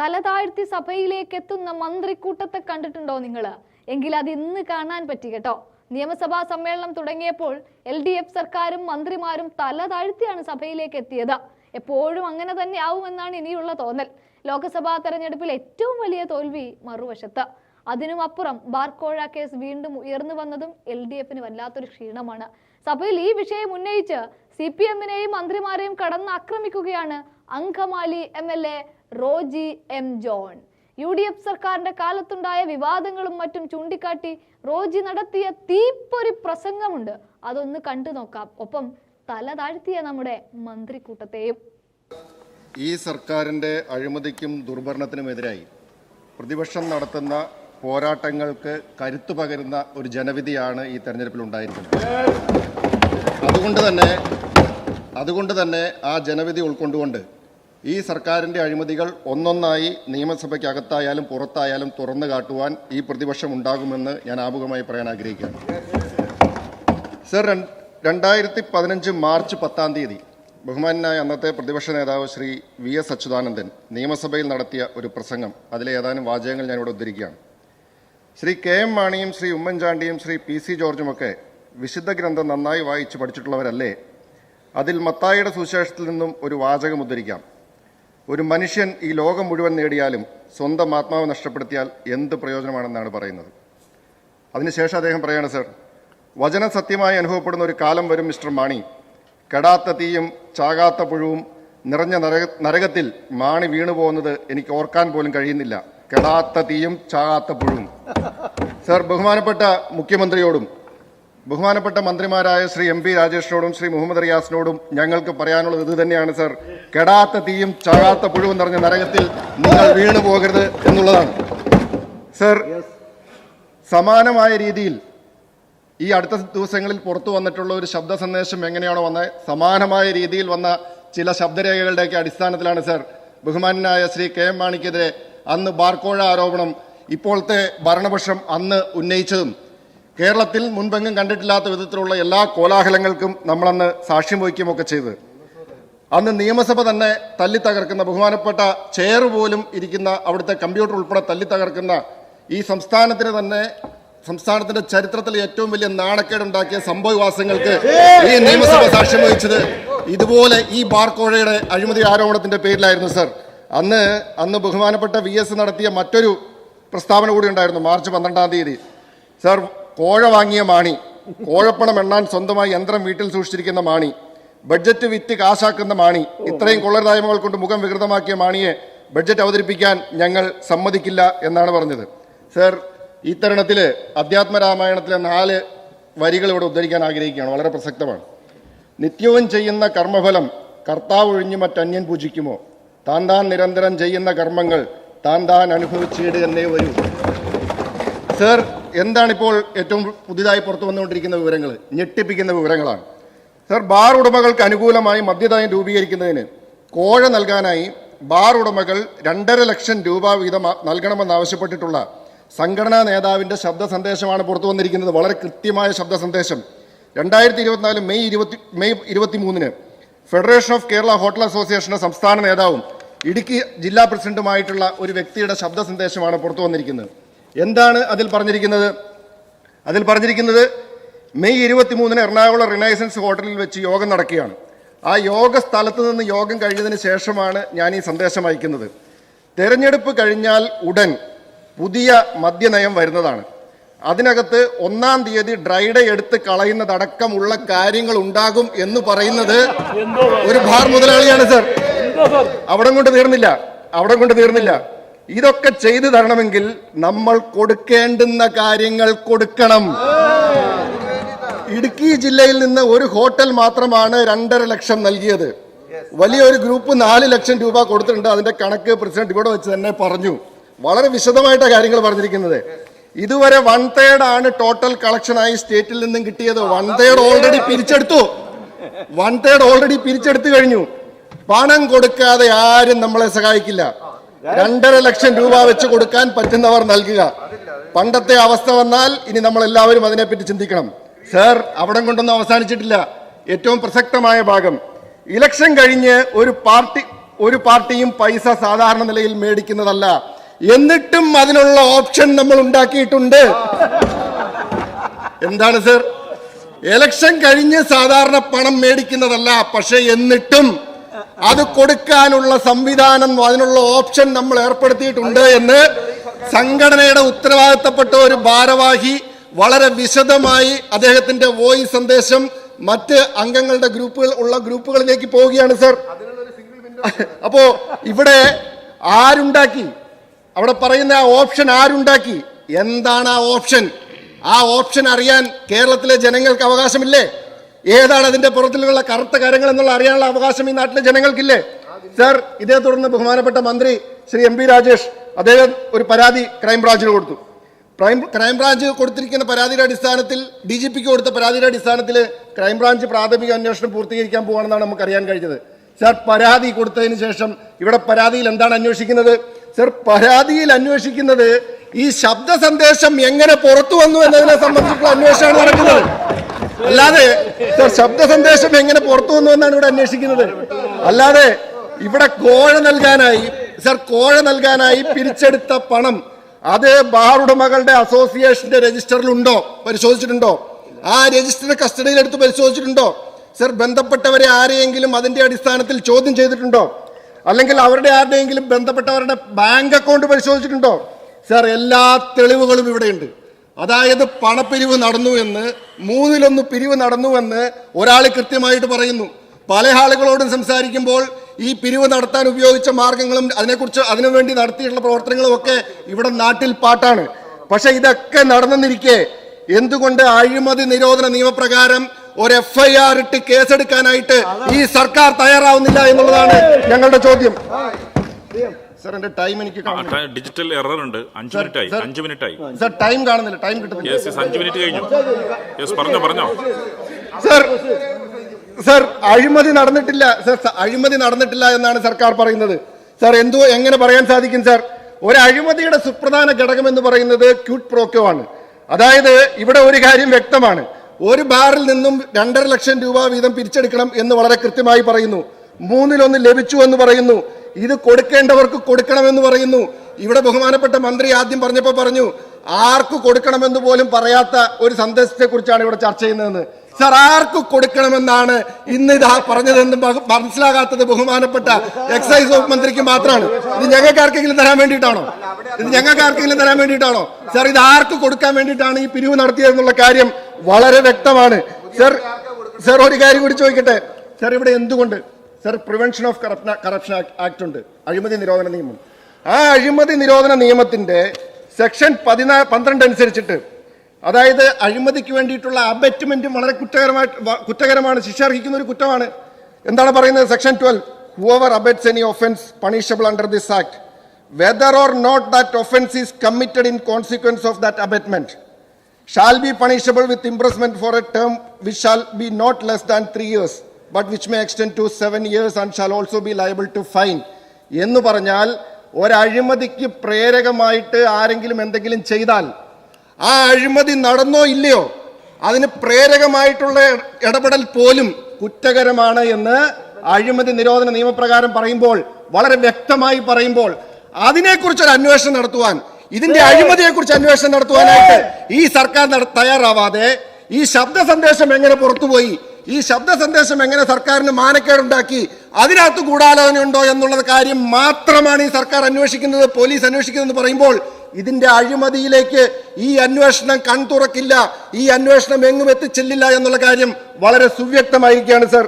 തല താഴ്ത്തി സഭയിലേക്ക് എത്തുന്ന മന്ത്രിക്കൂട്ടത്തെ കണ്ടിട്ടുണ്ടോ നിങ്ങൾ എങ്കിൽ അത് ഇന്ന് കാണാൻ പറ്റി കേട്ടോ. നിയമസഭാ സമ്മേളനം തുടങ്ങിയപ്പോൾ എൽ ഡി എഫ് സർക്കാരും മന്ത്രിമാരും തല താഴ്ത്തിയാണ് സഭയിലേക്ക് എത്തിയത് എപ്പോഴും അങ്ങനെ തന്നെ ആവുമെന്നാണ് ഇനിയുള്ള തോന്നൽ. ലോക്സഭാ തെരഞ്ഞെടുപ്പിൽ ഏറ്റവും വലിയ തോൽവി മറുവശത്ത്. അതിനും അപ്പുറം ബാർക്കോഴ കേസ് വീണ്ടും ഉയർന്നു വന്നതും എൽ ഡി എഫിന് വല്ലാത്തൊരു ക്ഷീണമാണ്. സഭയിൽ ഈ വിഷയം ഉന്നയിച്ച് സി പി എമ്മിനെയും മന്ത്രിമാരെയും കടന്ന് ആക്രമിക്കുകയാണ് Angamaly M L A Roji M John. U D F സർക്കാരിന്റെ കാലത്തുണ്ടായ വിവാദങ്ങളും മറ്റും ചൂണ്ടിക്കാട്ടി റോജി നടത്തിയ തീപ്പൊരി പ്രസംഗമുണ്ട്. അതൊന്ന് കണ്ടു നോക്കാം. ഒപ്പം തല താഴ്ത്തിയ നമ്മുടെ മന്ത്രിക്കൂട്ടത്തെയും. ഈ സർക്കാരിന്റെ അഴിമതിക്കും ദുർഭരണത്തിനുമെതിരായി പ്രതിപക്ഷം നടത്തുന്ന പോരാട്ടങ്ങൾക്ക് കരുത്തു പകരുന്ന ഒരു ജനവിധിയാണ് ഈ തെരഞ്ഞെടുപ്പിൽ ഉണ്ടായിരിക്കുന്നത്. അതുകൊണ്ട് തന്നെ അതുകൊണ്ട് തന്നെ ആ ജനവിധി ഉൾക്കൊണ്ടുകൊണ്ട് ഈ സർക്കാരിന്റെ അഴിമതികൾ ഒന്നൊന്നായി നിയമസഭയ്ക്കകത്തായാലും പുറത്തായാലും തുറന്നു കാട്ടുവാൻ ഈ പ്രതിപക്ഷം ഉണ്ടാകുമെന്ന് ഞാൻ ആമുഖമായി പറയാൻ ആഗ്രഹിക്കുകയാണ്. സർ രണ്ടായിരത്തി പതിനഞ്ച് മാർച്ച് പത്താം തീയതി ബഹുമാനായ അന്നത്തെ പ്രതിപക്ഷ നേതാവ് ശ്രീ വി എസ് അച്യുതാനന്ദൻ നിയമസഭയിൽ നടത്തിയ ഒരു പ്രസംഗം. അതിലെ ഏതാനും വാചകങ്ങൾ ഞാനിവിടെ ഉദ്ധരിക്കുകയാണ്. ശ്രീ കെ എം മാണിയും ശ്രീ ഉമ്മൻചാണ്ടിയും ശ്രീ പി സി ജോർജുമൊക്കെ വിശുദ്ധ ഗ്രന്ഥം നന്നായി വായിച്ച് പഠിച്ചിട്ടുള്ളവരല്ലേ? അതിൽ മത്തായിയുടെ സുവിശേഷത്തിൽ നിന്നും ഒരു വാചകം ഉദ്ധരിക്കാം. ഒരു മനുഷ്യൻ ഈ ലോകം മുഴുവൻ നേടിയാലും സ്വന്തം ആത്മാവ് നഷ്ടപ്പെടുത്തിയാൽ എന്ത് പ്രയോജനമാണെന്നാണ് പറയുന്നത്. അതിനുശേഷം അദ്ദേഹം പറയാണ് സർ വചനം സത്യമായി അനുഭവപ്പെടുന്ന ഒരു കാലം വരും മിസ്റ്റർ മാണി. കെടാത്ത തീയും ചാകാത്ത പുഴുവും നിറഞ്ഞ നരക നരകത്തിൽ മാണി വീണു പോകുന്നത് എനിക്ക് ഓർക്കാൻ പോലും കഴിയുന്നില്ല. കെടാത്ത തീയും ചാകാത്ത പുഴുവും. സർ ബഹുമാനപ്പെട്ട മുഖ്യമന്ത്രിയോടും ബഹുമാനപ്പെട്ട മന്ത്രിമാരായ ശ്രീ എം പി രാജേഷിനോടും ശ്രീ മുഹമ്മദ് റിയാസിനോടും ഞങ്ങൾക്ക് പറയാനുള്ളത് ഇത് തന്നെയാണ് സർ. കെടാത്ത തീയും ചാകാത്ത പുഴുവും നിറഞ്ഞ നരകത്തിൽ നിങ്ങൾ വീണു പോകരുത് എന്നുള്ളതാണ്. സർ സമാനമായ രീതിയിൽ ഈ അടുത്ത ദിവസങ്ങളിൽ പുറത്തു വന്നിട്ടുള്ള ഒരു ശബ്ദ സന്ദേശം എങ്ങനെയാണോ വന്നത്? സമാനമായ രീതിയിൽ വന്ന ചില ശബ്ദരേഖകളുടെയൊക്കെ അടിസ്ഥാനത്തിലാണ് സർ. ബഹുമാനായ ശ്രീ കെ എം മാണിക്കെതിരെ അന്ന് ബാർക്കോഴ ആരോപണം ഇപ്പോഴത്തെ ഭരണപക്ഷം അന്ന് ഉന്നയിച്ചതും കേരളത്തിൽ മുൻപെങ്ങും കണ്ടിട്ടില്ലാത്ത വിധത്തിലുള്ള എല്ലാ കോലാഹലങ്ങൾക്കും നമ്മളന്ന് സാക്ഷ്യം വഹിക്കുകയൊക്കെ ചെയ്ത്. അന്ന് നിയമസഭ തന്നെ തല്ലി തകർക്കുന്ന ബഹുമാനപ്പെട്ട ചെയർ പോലും ഇരിക്കുന്ന അവിടുത്തെ കമ്പ്യൂട്ടർ ഉൾപ്പെടെ തല്ലി തകർക്കുന്ന ഈ സംസ്ഥാനത്തിന് തന്നെ സംസ്ഥാനത്തിന്റെ ചരിത്രത്തിൽ ഏറ്റവും വലിയ നാണക്കേടുണ്ടാക്കിയ സംഭവവാസങ്ങൾക്ക് ഈ നിയമസഭ സാക്ഷ്യം വഹിച്ചത് ഇതുപോലെ ഈ ബാർക്കോഴയുടെ അഴിമതി ആരോപണത്തിന്റെ പേരിലായിരുന്നു സർ അന്ന് അന്ന് ബഹുമാനപ്പെട്ട വി നടത്തിയ മറ്റൊരു പ്രസ്താവന കൂടി ഉണ്ടായിരുന്നു മാർച്ച് പന്ത്രണ്ടാം തീയതി. സർ കോഴ വാങ്ങിയ മാണി. കോഴപ്പണം എണ്ണാൻ സ്വന്തമായി യന്ത്രം വീട്ടിൽ സൂക്ഷിച്ചിരിക്കുന്ന മാണി. ബഡ്ജറ്റ് വിറ്റ് കാശാക്കുന്ന മാണി. ഇത്രയും കൊള്ളരുതായ്മകൾ കൊണ്ട് മുഖം വികൃതമാക്കിയ മാണിയെ ബഡ്ജറ്റ് അവതരിപ്പിക്കാൻ ഞങ്ങൾ സമ്മതിക്കില്ല എന്നാണ് പറഞ്ഞത്. സർ ഈ തരുണത്തിൽ അധ്യാത്മരാമായണത്തിലെ നാല് വരികൾ ഇവിടെ ഉദ്ധരിക്കാൻ ആഗ്രഹിക്കുകയാണ്. വളരെ പ്രസക്തമാണ്. നിത്യവും ചെയ്യുന്ന കർമ്മഫലം കർത്താവ് ഒഴിഞ്ഞു മറ്റന്യൻ പൂജിക്കുമോ? താൻ താൻ നിരന്തരം ചെയ്യുന്ന കർമ്മങ്ങൾ താൻ താൻ അനുഭവിച്ചിട് തന്നെ വരൂ. സർ എന്താണിപ്പോൾ ഏറ്റവും പുതിയതായി പുറത്തു വന്നുകൊണ്ടിരിക്കുന്ന വിവരങ്ങൾ? ഞെട്ടിപ്പിക്കുന്ന വിവരങ്ങളാണ്. സർ ബാർ ഉടമകൾക്ക് അനുകൂലമായി മദ്യദായം രൂപീകരിക്കുന്നതിന് കോഴ നൽകാനായി ബാർ ഉടമകൾ രണ്ടര ലക്ഷം രൂപ വീതം നൽകണമെന്നാവശ്യപ്പെട്ടിട്ടുള്ള സംഘടനാ നേതാവിന്റെ ശബ്ദ സന്ദേശമാണ് പുറത്തു വന്നിരിക്കുന്നത്. വളരെ കൃത്യമായ ശബ്ദ സന്ദേശം. രണ്ടായിരത്തി ഇരുപത്തിനാല് മെയ് ഇരുപത്തി മെയ് ഇരുപത്തി മൂന്നിന് ഫെഡറേഷൻ ഓഫ് കേരള ഹോട്ടൽ അസോസിയേഷന്റെ സംസ്ഥാന നേതാവും ഇടുക്കി ജില്ലാ പ്രസിഡന്റുമായിട്ടുള്ള ഒരു വ്യക്തിയുടെ ശബ്ദ സന്ദേശമാണ് പുറത്തു വന്നിരിക്കുന്നത്. എന്താണ് അതിൽ പറഞ്ഞിരിക്കുന്നത്? അതിൽ പറഞ്ഞിരിക്കുന്നത് മെയ് ഇരുപത്തി മൂന്നിന് എറണാകുളം റിനൈസൻസ് ഹോട്ടലിൽ വെച്ച് യോഗം നടക്കുകയാണ്. ആ യോഗ സ്ഥലത്ത് നിന്ന് യോഗം കഴിഞ്ഞതിന് ശേഷമാണ് ഞാൻ ഈ സന്ദേശം അയക്കുന്നത്. തെരഞ്ഞെടുപ്പ് കഴിഞ്ഞാൽ ഉടൻ പുതിയ മദ്യനയം വരുന്നതാണ്. അതിനകത്ത് ഒന്നാം തീയതി ഡ്രൈഡേ എടുത്ത് കളയുന്നതടക്കമുള്ള കാര്യങ്ങൾ ഉണ്ടാകും എന്ന് പറയുന്നത് ഒരു ഭാർ മുതലാളിയാണ് സർ? അവിടം കൊണ്ട് തീർന്നില്ല. അവിടം കൊണ്ട് തീർന്നില്ല. ഇതൊക്കെ ചെയ്തു തരണമെങ്കിൽ നമ്മൾ കൊടുക്കേണ്ടുന്ന കാര്യങ്ങൾ കൊടുക്കണം. ഇടുക്കി ജില്ലയിൽ നിന്ന് ഒരു ഹോട്ടൽ മാത്രമാണ് രണ്ടര ലക്ഷം നൽകിയത്. വലിയൊരു ഗ്രൂപ്പ് നാല് ലക്ഷം രൂപ കൊടുത്തിട്ടുണ്ട്. അതിന്റെ കണക്ക് പ്രസിഡന്റ് ഇവിടെ വെച്ച് തന്നെ പറഞ്ഞു. വളരെ വിശദമായിട്ടാണ് കാര്യങ്ങൾ പറഞ്ഞിരിക്കുന്നത്. ഇതുവരെ വൺ തേർഡ് ആണ് ടോട്ടൽ കളക്ഷനായി സ്റ്റേറ്റിൽ നിന്നും കിട്ടിയത്. വൺ തേർഡ് ഓൾറെഡി പിരിച്ചെടുത്തു. വൺ തേർഡ് ഓൾറെഡി പിരിച്ചെടുത്തു കഴിഞ്ഞു. പണം കൊടുക്കാതെ ആരും നമ്മളെ സഹായിക്കില്ല. രണ്ടര ലക്ഷം രൂപ വെച്ച് കൊടുക്കാൻ പറ്റുന്നവർ നൽകുക. പണ്ടത്തെ അവസ്ഥ വന്നാൽ ഇനി നമ്മൾ എല്ലാവരും അതിനെപ്പറ്റി ചിന്തിക്കണം. സർ അവിടം കൊണ്ടൊന്നും അവസാനിച്ചിട്ടില്ല. ഏറ്റവും പ്രസക്തമായ ഭാഗം. ഇലക്ഷൻ കഴിഞ്ഞ് ഒരു പാർട്ടി ഒരു പാർട്ടിയും പൈസ സാധാരണ നിലയിൽ മേടിക്കുന്നതല്ല. എന്നിട്ടും അതിനുള്ള ഓപ്ഷൻ നമ്മൾ ഉണ്ടാക്കിയിട്ടുണ്ട്. എന്താണ് സർ? എലക്ഷൻ കഴിഞ്ഞ് സാധാരണ പണം മേടിക്കുന്നതല്ല. പക്ഷെ എന്നിട്ടും അത് കൊടുക്കാനുള്ള സംവിധാനം അതിനുള്ള ഓപ്ഷൻ നമ്മൾ ഏർപ്പെടുത്തിയിട്ടുണ്ട് എന്ന് സംഘടനയുടെ ഉത്തരവാദിത്തപ്പെട്ട ഒരു ഭാരവാഹി വളരെ വിശദമായി അദ്ദേഹത്തിന്റെ വോയിസ് സന്ദേശം മറ്റ് അംഗങ്ങളുടെ ഗ്രൂപ്പുകൾ ഉള്ള ഗ്രൂപ്പുകളിലേക്ക് പോവുകയാണ് സർ. അപ്പോ ഇവിടെ ആരുണ്ടാക്കി? അവിടെ പറയുന്ന ആ ഓപ്ഷൻ ആരുണ്ടാക്കി? എന്താണ് ആ ഓപ്ഷൻ? ആ ഓപ്ഷൻ അറിയാൻ കേരളത്തിലെ ജനങ്ങൾക്ക് അവകാശമില്ലേ? ഏതാണ് അതിന്റെ പുറത്തിലുള്ള കറുത്ത കാര്യങ്ങൾ എന്നുള്ള അറിയാനുള്ള അവകാശം ഈ നാട്ടിലെ ജനങ്ങൾക്കില്ലേ? സർ ഇതേ തുടർന്ന് ബഹുമാനപ്പെട്ട മന്ത്രി ശ്രീ എം രാജേഷ് അദ്ദേഹം ഒരു പരാതി ക്രൈംബ്രാഞ്ചിന് കൊടുത്തു. ക്രൈം ക്രൈംബ്രാഞ്ച് കൊടുത്തിരിക്കുന്ന പരാതിയുടെ അടിസ്ഥാനത്തിൽ ഡി ജി പിക്ക് കൊടുത്ത പരാതിയുടെ അടിസ്ഥാനത്തിൽ ക്രൈംബ്രാഞ്ച് പ്രാഥമിക അന്വേഷണം പൂർത്തീകരിക്കാൻ പോകുകയാണെന്നാണ് നമുക്ക് അറിയാൻ കഴിഞ്ഞത്. സർ പരാതി കൊടുത്തതിന് ശേഷം ഇവിടെ പരാതിയിൽ എന്താണ് അന്വേഷിക്കുന്നത്? സർ പരാതിയിൽ അന്വേഷിക്കുന്നത് ഈ ശബ്ദ സന്ദേശം എങ്ങനെ പുറത്തു വന്നു എന്നതിനെ സംബന്ധിച്ചുള്ള അന്വേഷണമാണ് നടക്കുന്നത്. അല്ലാതെ ശബ്ദ സന്ദേശം എങ്ങനെ പുറത്തു വന്നു എന്നാണ് ഇവിടെ അന്വേഷിക്കുന്നത്? അല്ലാതെ ഇവിടെ കോഴ നൽകാനായി സർ കോഴ നൽകാനായി പിരിച്ചെടുത്ത പണം അത് ബാർ ഉടമകളുടെ അസോസിയേഷന്റെ രജിസ്റ്ററിലുണ്ടോ? പരിശോധിച്ചിട്ടുണ്ടോ? ആ രജിസ്റ്റർ കസ്റ്റഡിയിൽ എടുത്ത് പരിശോധിച്ചിട്ടുണ്ടോ? സർ ബന്ധപ്പെട്ടവരെ ആരെയെങ്കിലും അതിന്റെ അടിസ്ഥാനത്തിൽ ചോദ്യം ചെയ്തിട്ടുണ്ടോ? അല്ലെങ്കിൽ അവരുടെ ആരുടെയെങ്കിലും ബന്ധപ്പെട്ടവരുടെ ബാങ്ക് അക്കൗണ്ട് പരിശോധിച്ചിട്ടുണ്ടോ? സർ എല്ലാ തെളിവുകളും ഇവിടെയുണ്ട്. അതായത് പണപ്പിരിവ് നടന്നു എന്ന് മൂന്നിലൊന്ന് പിരിവ് നടന്നു എന്ന് ഒരാൾ കൃത്യമായിട്ട് പറയുന്നു. പല ആളുകളോടും സംസാരിക്കുമ്പോൾ ഈ പിരിവ് നടത്താൻ ഉപയോഗിച്ച മാർഗങ്ങളും അതിനെക്കുറിച്ച് അതിനുവേണ്ടി നടത്തിയിട്ടുള്ള പ്രവർത്തനങ്ങളും ഒക്കെ ഇവിടെ നാട്ടിൽ പാട്ടാണ്. പക്ഷെ ഇതൊക്കെ നടന്നെന്നിരിക്കെ എന്തുകൊണ്ട് അഴിമതി നിരോധന നിയമപ്രകാരം ഒരു എഫ് ഐ ആർ ഇട്ട് കേസെടുക്കാനായിട്ട് ഈ സർക്കാർ തയ്യാറാവുന്നില്ല എന്നുള്ളതാണ് ഞങ്ങളുടെ ചോദ്യം. സർ എന്റെ ടൈം എനിക്ക് കാണുന്നില്ല. ഡിജിറ്റൽ എറർ ഉണ്ട്. അഞ്ച് മിനിറ്റ് ആയി. അഞ്ച് മിനിറ്റ് ആയി. സർ ടൈം കാണുന്നില്ല. ടൈം കിട്ടുന്നില്ല. യെസ് യെസ് അഞ്ച് മിനിറ്റ് കഴിഞ്ഞു. യെസ് പറഞ്ഞോ പറഞ്ഞോ. സർ സർ അഴിമതി നടന്നിട്ടില്ല. സർ സ- അഴിമതി നടന്നിട്ടില്ല എന്നാണ് സർക്കാർ പറയുന്നത്. സർ എന്തോ എങ്ങനെ പറയാൻ സാധിക്കും സർ ഒരു അഴിമതിയുടെ സുപ്രധാന ഘടകം എന്ന് പറയുന്നത് ക്യൂട്ട് പ്രോക്കോ ആണ്. അതായത് ഇവിടെ ഒരു കാര്യം വ്യക്തമാണ്. ഒരു ബാറിൽ നിന്നും രണ്ടര ലക്ഷം രൂപ വീതം പിരിച്ചെടുക്കണം എന്ന് വളരെ കൃത്യമായി പറയുന്നു. മൂന്നിലൊന്ന് ലഭിച്ചു എന്ന് പറയുന്നു. ഇത് കൊടുക്കേണ്ടവർക്ക് കൊടുക്കണമെന്ന് പറയുന്നു. ഇവിടെ ബഹുമാനപ്പെട്ട മന്ത്രി ആദ്യം പറഞ്ഞപ്പോൾ പറഞ്ഞു ആർക്ക് കൊടുക്കണമെന്ന് പോലും പറയാത്ത ഒരു സന്ദേശത്തെ കുറിച്ചാണ് ഇവിടെ ചർച്ച ചെയ്യുന്നതെന്ന്. സർ ആർക്ക് കൊടുക്കണമെന്നാണ് ഇന്ന് ഇത് പറഞ്ഞതെന്ന് മനസ്സിലാകാത്തത് ബഹുമാനപ്പെട്ട എക്സൈസ് വകുപ്പ് മന്ത്രിക്ക് മാത്രമാണ്. ഇത് ഞങ്ങൾക്ക് ആർക്കെങ്കിലും തരാൻ വേണ്ടിയിട്ടാണോ? ഇത് ഞങ്ങൾക്ക് ആർക്കെങ്കിലും തരാൻ വേണ്ടിയിട്ടാണോ? സർ ഇത് ആർക്ക് കൊടുക്കാൻ വേണ്ടിയിട്ടാണ് ഈ പിരിവ് നടത്തിയതെന്നുള്ള കാര്യം വളരെ വ്യക്തമാണ്. സർ സർ ഒരു കാര്യം കൂടി ചോദിക്കട്ടെ? സർ ഇവിടെ എന്തുകൊണ്ട് sir prevention of corruption act ഉണ്ട്. അഴിമതി നിരോധന നിയമം. ആ അഴിമതി നിരോധന നിയമത്തിന്റെ സെക്ഷൻ പതിനാ പന്ത്രണ്ട് അനുസരിച്ചിട്ട് അതായത് അഴിമതിക്ക് വേണ്ടിയിട്ടുള്ള അബറ്റ്മെന്റ് വളരെ കുറ്റകരമായിട്ട് കുറ്റകരമാണ് ശിക്ഷ അർഹിക്കുന്ന ഒരു കുറ്റമാണ്. എന്താണ് പറയുന്നത് section twelve whoever abets any offence punishable under this act whether or not that offence is committed in consequence of that abetment shall be punishable with imprisonment for a term which shall be not less than three years, but which may extend to seven years and shall also be liable to fine. എന്ന് പറഞ്ഞാൽ ഒരഴിമതിക്ക് പ്രേരകമായിട്ട് ആരെങ്കിലും എന്തെങ്കിലും ചെയ്താൽ ആ അഴിമതി നടന്നോ ഇല്ലയോ അതിന് പ്രേരകമായിട്ടുള്ള ഇടപെടൽ പോലും കുറ്റകരമാണ് എന്ന് അഴിമതി നിരോധന നിയമപ്രകാരം പറയുമ്പോൾ വളരെ വ്യക്തമായി പറയുമ്പോൾ അതിനെക്കുറിച്ച് ഒരു അന്വേഷണം നടത്തുവാൻ ഇതിന്റെ അഴിമതിയെ കുറിച്ച് അന്വേഷണം നടത്തുവാനായിട്ട് ഈ സർക്കാർ തയ്യാറാവാതെ ഈ ശബ്ദ സന്ദേശം എങ്ങനെ പുറത്തുപോയി ഈ ശബ്ദ സന്ദേശം എങ്ങനെ സർക്കാരിന് മാനക്കേടുണ്ടാക്കി? അതിനകത്ത് ഗൂഢാലോചന ഉണ്ടോ എന്നുള്ള കാര്യം മാത്രമാണ് ഈ സർക്കാർ അന്വേഷിക്കുന്നത് പോലീസ് അന്വേഷിക്കുന്നത് പറയുമ്പോൾ ഇതിന്റെ അഴിമതിയിലേക്ക് ഈ അന്വേഷണം കൺതുറക്കില്ല ഈ അന്വേഷണം എങ്ങും എത്തിച്ചെല്ലില്ല എന്നുള്ള കാര്യം വളരെ സുവ്യക്തമായിരിക്കുകയാണ് സർ.